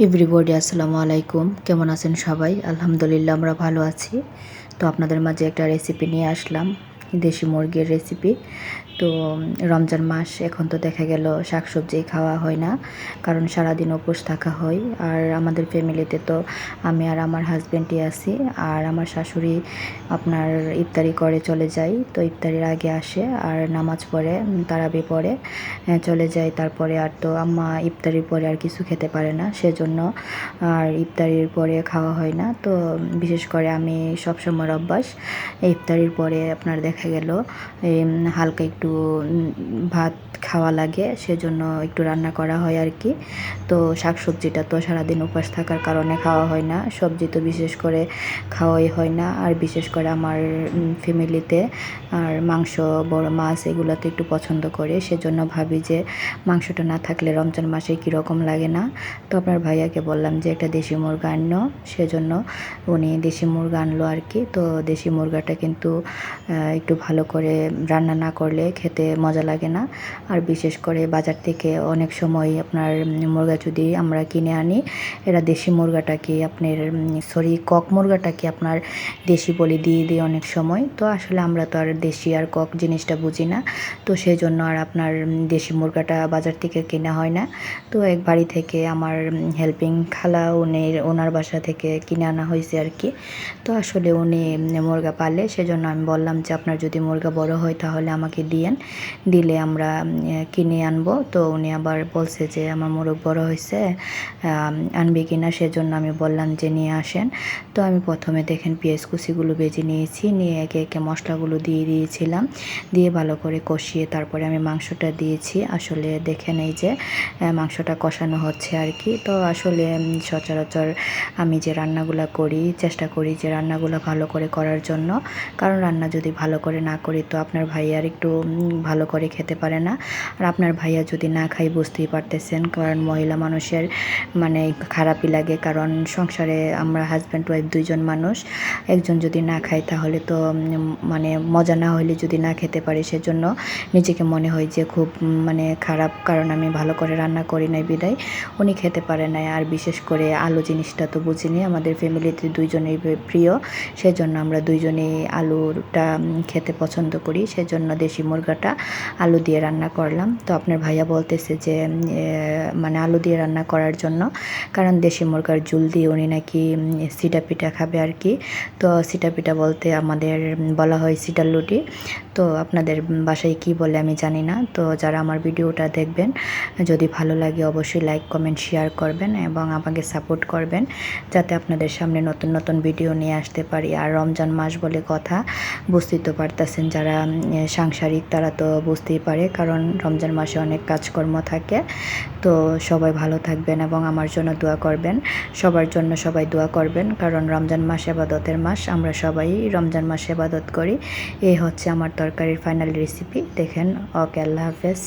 Everybody আসসালামু আলাইকুম। কেমন আছেন সবাই? আলহামদুলিল্লাহ, আমরা ভালো আছি। তো আপনাদের মাঝে একটা রেসিপি নিয়ে আসলাম। দেশি মুরগির রেসিপি তো রমজান মাস, এখন তো দেখা গেল শাকসবজি খাওয়া হয় না, কারণ সারাদিন উপোস থাকা হয়। আর আমাদের ফ্যামিলিতে তো আমি আর আমার হাজব্যান্ডই আছি, আর আমার শাশুড়ি আপনার ইফতারি করে চলে যাই তো ইফতারির আগে আসে, আর নামাজ পড়ে তারাবি পড়ে চলে যায়। তারপরে আর তো আম্মা ইফতারির পরে আর কিছু খেতে পারে না, সেজন্য আর ইফতারির পরে খাওয়া হয় না। তো বিশেষ করে আমি সবসময় অভ্যাস, ইফতারির পরে আপনার দেখা গেল হালকা একটু ভাত খাওয়া লাগে, সেজন্য একটু রান্না করা হয় আর কি। তো শাক সবজিটা তো সারাদিন উপাস থাকার কারণে খাওয়া হয় না। সবজি তো বিশেষ করে খাওয়াই হয় না। আর বিশেষ করে আমার ফ্যামিলিতে আর মাংস, বড় মাছ এগুলোতে একটু পছন্দ করে। সেজন্য ভাবি যে মাংসটা না থাকলে রমজান মাসে কীরকম লাগে না? তো আপনার ভাইয়াকে বললাম যে একটা দেশি মুরগা আনলো। সেজন্য উনি দেশি মুরগা আনলো আর কি। তো দেশি মুরগাটা কিন্তু একটু ভালো করে রান্না না করলে খেতে মজা লাগে না। আর বিশেষ করে বাজার থেকে অনেক সময় আপনার মুরগা যদি আমরা কিনে আনি, এরা দেশি মুরগাটাকে আপনার সরি কক মুরগাটাকে আপনার দেশি বলে দিয়ে দিই অনেক সময়। তো আসলে আমরা তো আর দেশি আর কক জিনিসটা বুঝি না। তো সেই জন্য আর আপনার দেশি মুরগাটা বাজার থেকে কেনা হয় না। তো এক বাড়ি থেকে আমার হেল্পিং খালা উনি ওনার বাসা থেকে কিনে আনা হয়েছে আর কি। তো আসলে উনি মুরগা পালে, সেজন্য আমি বললাম যে, আপনার যদি মুরগা বড় হয় তাহলে আমাকে দিয়েন দিলে আমরা কিনে আনব। তো উনি আবার বলছে যে, আমার মোরগ বড় হয়েছে আনবে কিনা? সেজন্য আমি বললাম যে, নিয়ে আসেন। তো আমি প্রথমে দেখেন পেঁয়াজ কুচিগুলো বেজে নিয়েছি। নিয়ে একে একে মশলাগুলো দিয়ে দিয়েছিলাম। দিয়ে ভালো করে কষিয়ে তারপরে আমি মাংসটা দিয়েছি। আসলে দেখেন এই যে মাংসটা কষানো হচ্ছে আর কি। তো আসলে সচরাচর আমি যে রান্নাগুলো করি, চেষ্টা করি যে রান্নাগুলো ভালো করে করার জন্য। কারণ রান্না যদি ভালো করে না করি, তো আপনার ভাই আর একটু ভালো করে খেতে পারে না। আর আপনার ভাইয়া যদি না খাই বুঝতেই পারতেছেন। কারণ মহিলা মানুষের মানে খারাপই লাগে। কারণ সংসারে আমরা হাজব্যান্ড ওয়াইফ দুইজন মানুষ। একজন যদি না খায়, তাহলে তো মানে মজা না হলে যদি না খেতে পারে, সেজন্য নিজেকে মনে হয় যে খুব মানে খারাপ। কারণ আমি ভালো করে রান্না করি নাই বিদায়, উনি খেতে পারে নাই। আর বিশেষ করে আলু জিনিসটা তো বুঝিনি। আমাদের ফ্যামিলিতে দুইজনেই প্রিয়। সেজন্য আমরা দুইজনেই আলুটা খেতে পছন্দ করি। সেজন্য দেশি মুরগাটা আলু দিয়ে রান্না করলাম। তো আপনার ভাইয়া বলতেছে যে মানে আলু দিয়ে রান্না করার জন্য, কারণ দেশি মুরগার জুল দিয়ে উনি নাকি সিটা পিঠা খাবে আর কি। তো সিটা পিঠা বলতে আমাদের বলা হয় সিটার লুটি। তো আপনাদের বাসায় কি বলে আমি জানি না। তো যারা আমার ভিডিওটা দেখবেন, যদি ভালো লাগে অবশ্যই লাইক, কমেন্ট, শেয়ার করবেন এবং আমাকে সাপোর্ট করবেন, যাতে আপনাদের সামনে নতুন নতুন ভিডিও নিয়ে আসতে পারি। আর রমজান মাস বলে কথা, বুঝতেই তো পারতেছেন যারা সাংসারিক তারা তো বুঝতেই পারে, কারণ রমজান মাসে অনেক কাজকর্ম থাকে। তো সবাই ভালো থাকবেন এবং আমার জন্য দোয়া করবেন। সবার জন্য সবাই দোয়া করবেন, কারণ রমজান মাস এবাদতের মাস, আমরা সবাই রমজান মাসে এবাদত করি। এই হচ্ছে আমার তরকারির ফাইনাল রেসিপি দেখেন, ওকে, আল্লাহ হাফেজ।